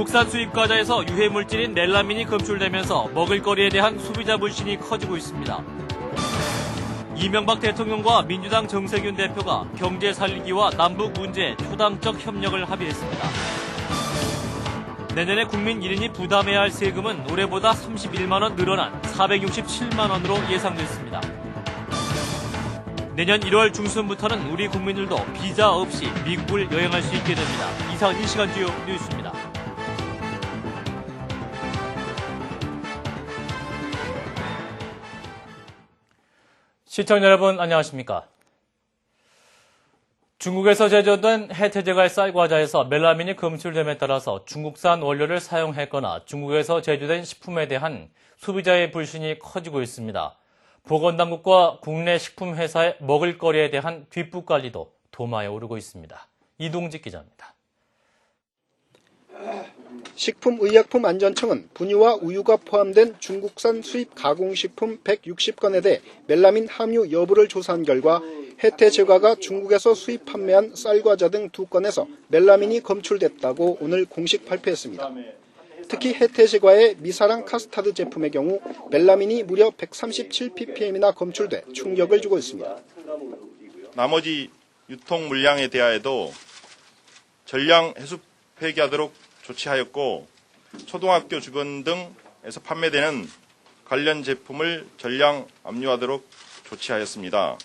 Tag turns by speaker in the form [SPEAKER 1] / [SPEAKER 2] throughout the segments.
[SPEAKER 1] 중국산 수입 과자에서 유해 물질인 멜라민이 검출되면서 먹을거리에 대한 소비자 불신이 커지고 있습니다. 이명박 대통령과 민주당 정세균 대표가 경제 살리기와 남북 문제 초당적 협력을 합의했습니다. 내년에 국민 1인이 부담해야 할 세금은 올해보다 31만 원 늘어난 467만 원으로 예상됐습니다. 내년 1월 중순부터는 우리 국민들도 비자 없이 미국을 여행할 수 있게 됩니다. 이상 1시간 주요 뉴스입니다. 시청자 여러분 안녕하십니까? 중국에서 제조된 해태제과의 쌀과자에서 멜라민이 검출됨에 따라서 중국산 원료를 사용했거나 중국에서 제조된 식품에 대한 소비자의 불신이 커지고 있습니다. 보건당국과 국내 식품회사의 먹을거리에 대한 뒷북 관리도 도마에 오르고 있습니다. 이동직 기자입니다.
[SPEAKER 2] 식품의약품안전청은 분유와 우유가 포함된 중국산 수입 가공식품 160건에 대해 멜라민 함유 여부를 조사한 결과 해태 제과가 중국에서 수입 판매한 쌀과자 등 두 건에서 멜라민이 검출됐다고 오늘 공식 발표했습니다. 특히 해태 제과의 미사랑 카스타드 제품의 경우 멜라민이 무려 137ppm이나 검출돼 충격을 주고 있습니다.
[SPEAKER 3] 나머지 유통 물량에 대하여도 전량 해수 폐기하도록 조치하였고 초등학교 주건 등에서 판매되는 관련 제품을 전량 압류하도록 조치하였습니다.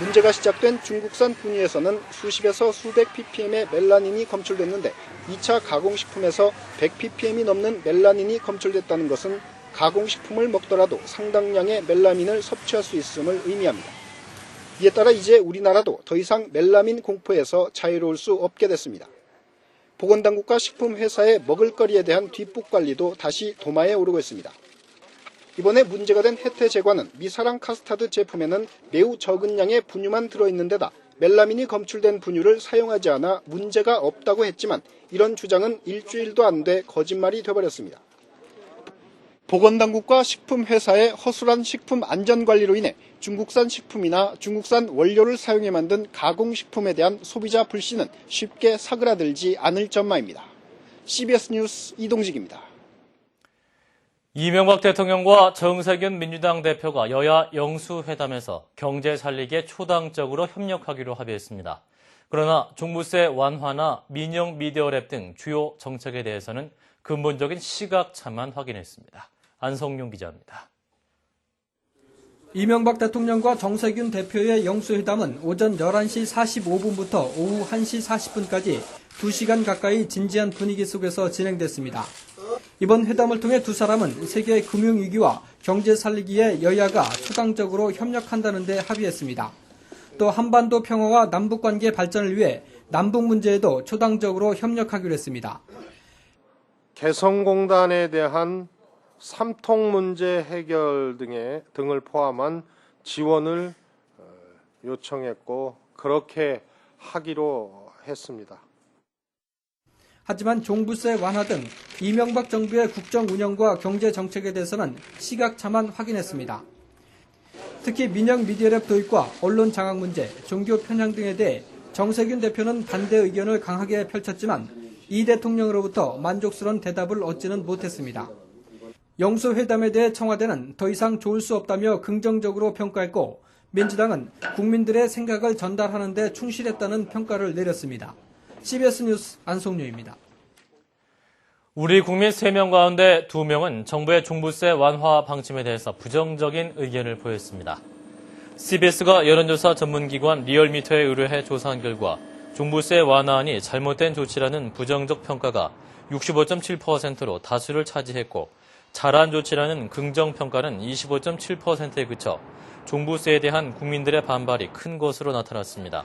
[SPEAKER 2] 문제가 시작된 중국산 분유에서는 수십에서 수백 ppm의 멜라닌이 검출됐는데 2차 가공식품에서 100ppm이 넘는 멜라닌이 검출됐다는 것은 가공식품을 먹더라도 상당량의 멜라민을 섭취할 수 있음을 의미합니다. 이에 따라 이제 우리나라도 더 이상 멜라민 공포에서 자유로울 수 없게 됐습니다. 보건당국과 식품회사의 먹을거리에 대한 뒷북 관리도 다시 도마에 오르고 있습니다. 이번에 문제가 된 혜태 제과는 미사랑 카스타드 제품에는 매우 적은 양의 분유만 들어있는 데다 멜라민이 검출된 분유를 사용하지 않아 문제가 없다고 했지만 이런 주장은 일주일도 안 돼 거짓말이 되어버렸습니다. 보건당국과 식품회사의 허술한 식품 안전관리로 인해 중국산 식품이나 중국산 원료를 사용해 만든 가공식품에 대한 소비자 불신은 쉽게 사그라들지 않을 전망입니다. CBS 뉴스 이동직입니다.
[SPEAKER 1] 이명박 대통령과 정세균 민주당 대표가 여야 영수회담에서 경제 살리기에 초당적으로 협력하기로 합의했습니다. 그러나 종부세 완화나 민영 미디어랩 등 주요 정책에 대해서는 근본적인 시각차만 확인했습니다. 안성용 기자입니다.
[SPEAKER 4] 이명박 대통령과 정세균 대표의 영수회담은 오전 11시 45분부터 오후 1시 40분까지 2시간 가까이 진지한 분위기 속에서 진행됐습니다. 이번 회담을 통해 두 사람은 세계 금융위기와 경제 살리기에 여야가 초당적으로 협력한다는 데 합의했습니다. 또 한반도 평화와 남북관계 발전을 위해 남북 문제에도 초당적으로 협력하기로 했습니다.
[SPEAKER 5] 개성공단에 대한 삼통 문제 해결 등의 등을 포함한 지원을 어, 요청했고 그렇게 하기로 했습니다.
[SPEAKER 4] 하지만 종부세 완화 등 이명박 정부의 국정 운영과 경제 정책에 대해서는 시각차만 확인했습니다. 특히 민영 미디어랩 도입과 언론 장악 문제, 종교 편향 등에 대해 정세균 대표는 반대 의견을 강하게 펼쳤지만 이 대통령으로부터 만족스러운 대답을 얻지는 못했습니다. 영수회담에 대해 청와대는 더 이상 좋을 수 없다며 긍정적으로 평가했고 민주당은 국민들의 생각을 전달하는 데 충실했다는 평가를 내렸습니다. CBS 뉴스 안성료입니다.
[SPEAKER 1] 우리 국민 3명 가운데 2명은 정부의 종부세 완화 방침에 대해서 부정적인 의견을 보였습니다. CBS가 여론조사 전문기관 리얼미터에 의뢰해 조사한 결과 종부세 완화안이 잘못된 조치라는 부정적 평가가 65.7%로 다수를 차지했고 잘한 조치라는 긍정 평가는 25.7%에 그쳐 종부세에 대한 국민들의 반발이 큰 것으로 나타났습니다.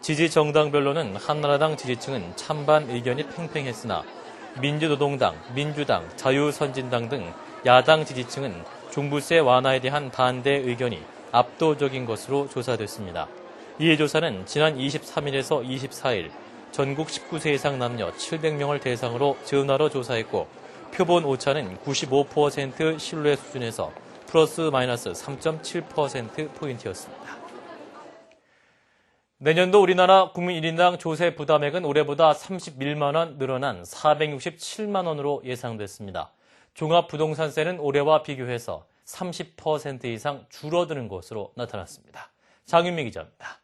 [SPEAKER 1] 지지 정당별로는 한나라당 지지층은 찬반 의견이 팽팽했으나 민주노동당, 민주당, 자유선진당 등 야당 지지층은 종부세 완화에 대한 반대 의견이 압도적인 것으로 조사됐습니다. 이에 조사는 지난 23일에서 24일 전국 19세 이상 남녀 700명을 대상으로 전화로 조사했고 표본 오차는 95% 신뢰 수준에서 플러스 마이너스 3.7%포인트였습니다. 내년도 우리나라 국민 1인당 조세 부담액은 올해보다 31만 원 늘어난 467만 원으로 예상됐습니다. 종합부동산세는 올해와 비교해서 30% 이상 줄어드는 것으로 나타났습니다. 장윤미 기자입니다.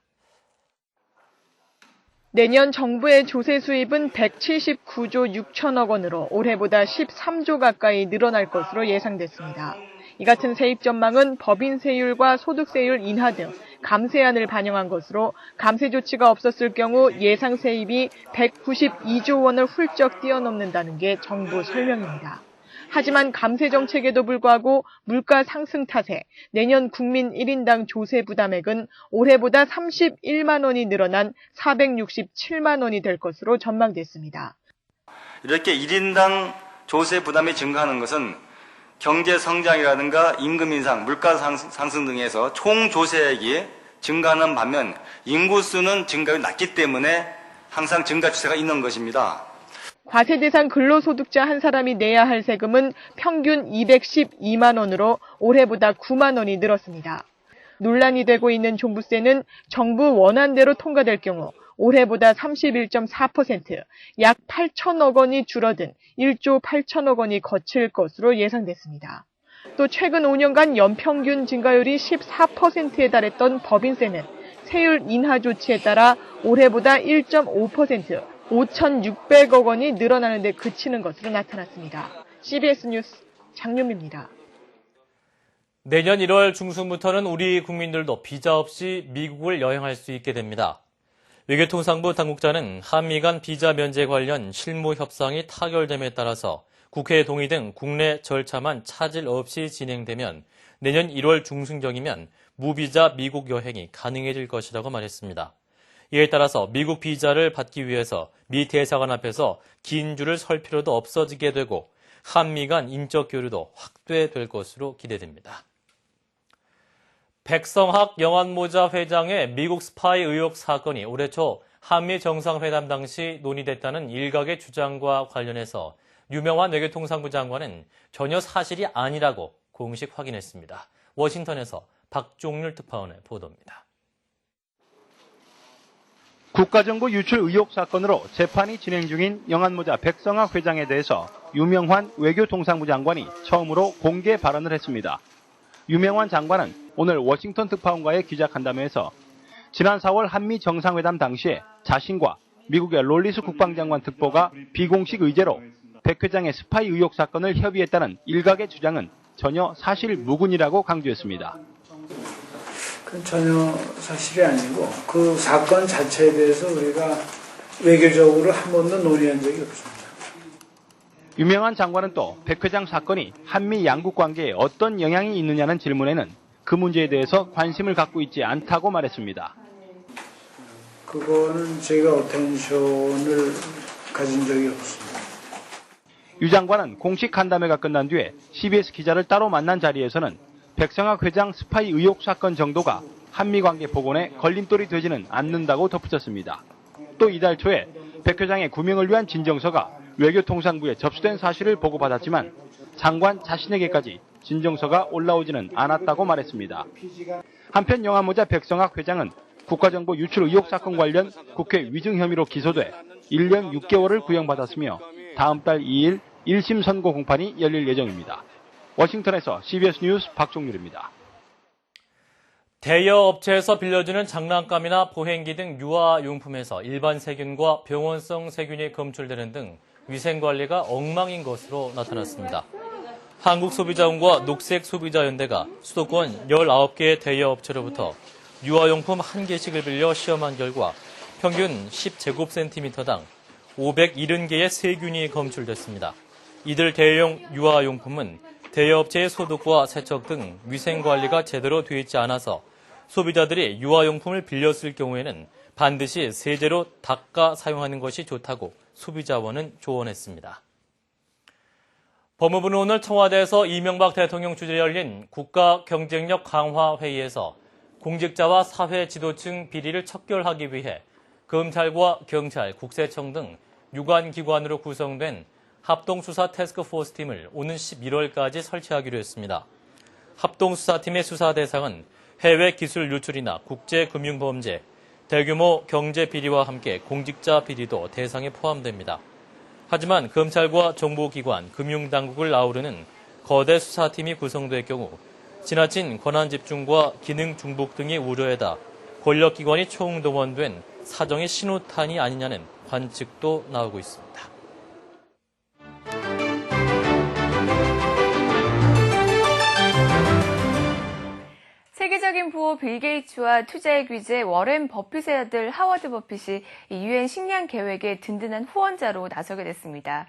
[SPEAKER 6] 내년 정부의 조세 수입은 179조 6천억 원으로 올해보다 13조 가까이 늘어날 것으로 예상됐습니다. 이 같은 세입 전망은 법인세율과 소득세율 인하 등 감세안을 반영한 것으로 감세 조치가 없었을 경우 예상 세입이 192조 원을 훌쩍 뛰어넘는다는 게 정부 설명입니다. 하지만 감세 정책에도 불구하고 물가 상승 탓에 내년 국민 1인당 조세 부담액은 올해보다 31만 원이 늘어난 467만 원이 될 것으로 전망됐습니다.
[SPEAKER 7] 이렇게 1인당 조세 부담이 증가하는 것은 경제 성장이라든가 임금 인상, 물가 상승, 등에서 총 조세액이 증가하는 반면 인구 수는 증가율이 낮기 때문에 항상 증가 추세가 있는 것입니다.
[SPEAKER 6] 과세 대상 근로소득자 한 사람이 내야 할 세금은 평균 212만 원으로 올해보다 9만 원이 늘었습니다. 논란이 되고 있는 종부세는 정부 원안대로 통과될 경우 올해보다 31.4%, 약 8천억 원이 줄어든 1조 8천억 원이 거칠 것으로 예상됐습니다. 또 최근 5년간 연평균 증가율이 14%에 달했던 법인세는 세율 인하 조치에 따라 올해보다 1.5%, 5,600억 원이 늘어나는 데 그치는 것으로 나타났습니다. CBS 뉴스 장윤미입니다.
[SPEAKER 1] 내년 1월 중순부터는 우리 국민들도 비자 없이 미국을 여행할 수 있게 됩니다. 외교통상부 당국자는 한미 간 비자 면제 관련 실무 협상이 타결됨에 따라서 국회 동의 등 국내 절차만 차질 없이 진행되면 내년 1월 중순경이면 무비자 미국 여행이 가능해질 것이라고 말했습니다. 이에 따라서 미국 비자를 받기 위해서 미 대사관 앞에서 긴 줄을 설 필요도 없어지게 되고 한미 간 인적 교류도 확대될 것으로 기대됩니다. 백성학 영안모자 회장의 미국 스파이 의혹 사건이 올해 초 한미 정상회담 당시 논의됐다는 일각의 주장과 관련해서 유명한 외교통상부 장관은 전혀 사실이 아니라고 공식 확인했습니다. 워싱턴에서 박종률 특파원의 보도입니다.
[SPEAKER 8] 국가정보 유출 의혹 사건으로 재판이 진행 중인 영안모자 백성학 회장에 대해서 유명환 외교통상부 장관이 처음으로 공개 발언을 했습니다. 유명환 장관은 오늘 워싱턴 특파원과의 기자간담회에서 지난 4월 한미 정상회담 당시에 자신과 미국의 롤리스 국방장관 특보가 비공식 의제로 백 회장의 스파이 의혹 사건을 협의했다는 일각의 주장은 전혀 사실 무근이라고 강조했습니다.
[SPEAKER 9] 그건 전혀 사실이 아니고 그 사건 자체에 대해서 우리가 외교적으로 한 번도 논의한 적이 없습니다.
[SPEAKER 8] 유명한 장관은 또 백 회장 사건이 한미 양국 관계에 어떤 영향이 있느냐는 질문에는 그 문제에 대해서 관심을 갖고 있지 않다고 말했습니다.
[SPEAKER 9] 그거는 제가 어텐션을 가진 적이 없습니다.
[SPEAKER 8] 유 장관은 공식 간담회가 끝난 뒤에 CBS 기자를 따로 만난 자리에서는 백성학 회장 스파이 의혹 사건 정도가 한미 관계 복원에 걸림돌이 되지는 않는다고 덧붙였습니다. 또 이달 초에 백 회장의 구명을 위한 진정서가 외교통상부에 접수된 사실을 보고받았지만 장관 자신에게까지 진정서가 올라오지는 않았다고 말했습니다. 한편 영화모자 백성학 회장은 국가정보 유출 의혹 사건 관련 국회 위증 혐의로 기소돼 1년 6개월을 구형받았으며 다음 달 2일 1심 선고 공판이 열릴 예정입니다. 워싱턴에서 CBS 뉴스 박종률입니다.
[SPEAKER 1] 대여 업체에서 빌려주는 장난감이나 보행기 등 유아용품에서 일반 세균과 병원성 세균이 검출되는 등 위생관리가 엉망인 것으로 나타났습니다. 한국소비자원과 녹색소비자연대가 수도권 19개의 대여 업체로부터 유아용품 1개씩을 빌려 시험한 결과 평균 10제곱센티미터당 570개의 세균이 검출됐습니다. 이들 대형 유아용품은 대여업체의 소독과 세척 등 위생관리가 제대로 되어 있지 않아서 소비자들이 유아용품을 빌렸을 경우에는 반드시 세제로 닦아 사용하는 것이 좋다고 소비자원은 조언했습니다. 법무부는 오늘 청와대에서 이명박 대통령 주재에 열린 국가 경쟁력 강화 회의에서 공직자와 사회 지도층 비리를 척결하기 위해 검찰과 경찰, 국세청 등 유관 기관으로 구성된 합동수사 태스크포스 팀을 오는 11월까지 설치하기로 했습니다. 합동수사팀의 수사 대상은 해외 기술 유출이나 국제금융범죄, 대규모 경제 비리와 함께 공직자 비리도 대상에 포함됩니다. 하지만 검찰과 정보기관, 금융당국을 아우르는 거대 수사팀이 구성될 경우 지나친 권한 집중과 기능 중복 등이 우려에다 권력기관이 총동원된 사정의 신호탄이 아니냐는 관측도 나오고 있습니다.
[SPEAKER 10] 빌 게이츠와 투자의 귀재 워렌 버핏의 아들 하워드 버핏이 유엔 식량 계획의 든든한 후원자로 나서게 됐습니다.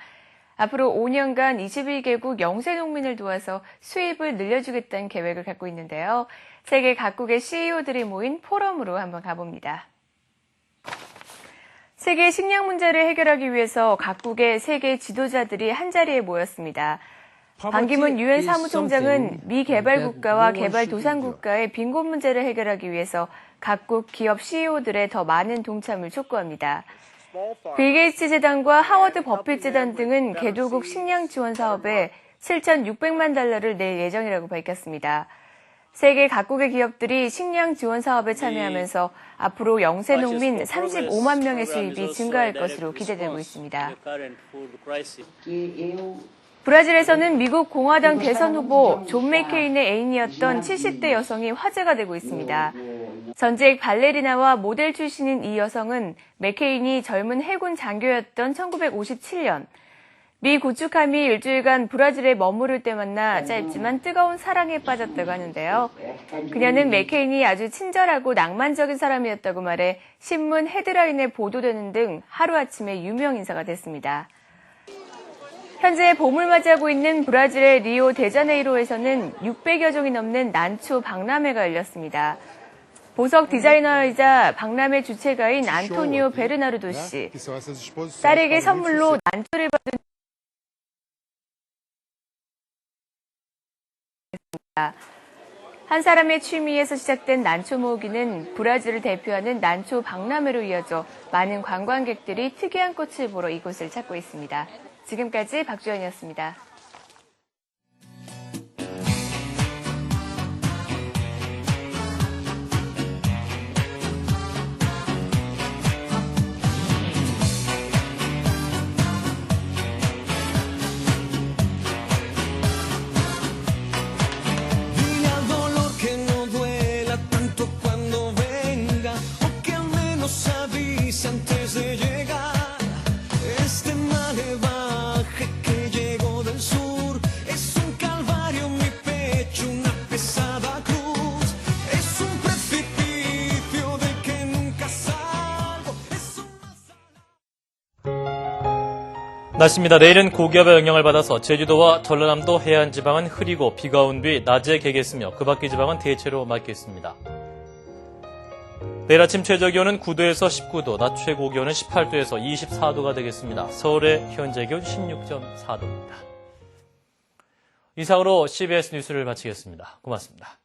[SPEAKER 10] 앞으로 5년간 21개국 영세 농민을 도와서 수입을 늘려주겠다는 계획을 갖고 있는데요. 세계 각국의 CEO들이 모인 포럼으로 한번 가봅니다. 세계 식량 문제를 해결하기 위해서 각국의 세계 지도자들이 한자리에 모였습니다. 반기문 유엔 사무총장은 미 개발국가와 개발도상국가의 빈곤 문제를 해결하기 위해서 각국 기업 CEO들의 더 많은 동참을 촉구합니다. 빌 게이츠 재단과 하워드 버핏 재단 등은 개도국 식량 지원 사업에 7,600만 달러를 낼 예정이라고 밝혔습니다. 세계 각국의 기업들이 식량 지원 사업에 참여하면서 앞으로 영세 농민 35만 명의 수입이 증가할 것으로 기대되고 있습니다. 브라질에서는 미국 공화당 대선 후보 존 맥케인의 애인이었던 70대 여성이 화제가 되고 있습니다. 전직 발레리나와 모델 출신인 이 여성은 맥케인이 젊은 해군 장교였던 1957년 미 고축함이 일주일간 브라질에 머무를 때 만나 짧지만 뜨거운 사랑에 빠졌다고 하는데요. 그녀는 맥케인이 아주 친절하고 낭만적인 사람이었다고 말해 신문 헤드라인에 보도되는 등 하루아침에 유명 인사가 됐습니다. 현재 봄을 맞이하고 있는 브라질의 리오 데자네이로에서는 600여 종이 넘는 난초 박람회가 열렸습니다. 보석 디자이너이자 박람회 주최가인 안토니오 베르나르도 씨, 딸에게 선물로 난초를 받은 한 사람의 취미에서 시작된 난초 모으기는 브라질을 대표하는 난초 박람회로 이어져 많은 관광객들이 특이한 꽃을 보러 이곳을 찾고 있습니다. 지금까지 박주연이었습니다.
[SPEAKER 1] 날씨입니다. 내일은 고기압의 영향을 받아서 제주도와 전라남도 해안 지방은 흐리고 비가 온 뒤 낮에 개겠으며 그 밖의 지방은 대체로 맑겠습니다. 내일 아침 최저 기온은 9도에서 19도, 낮 최고 기온은 18도에서 24도가 되겠습니다. 서울의 현재 기온 16.4도입니다. 이상으로 CBS 뉴스를 마치겠습니다. 고맙습니다.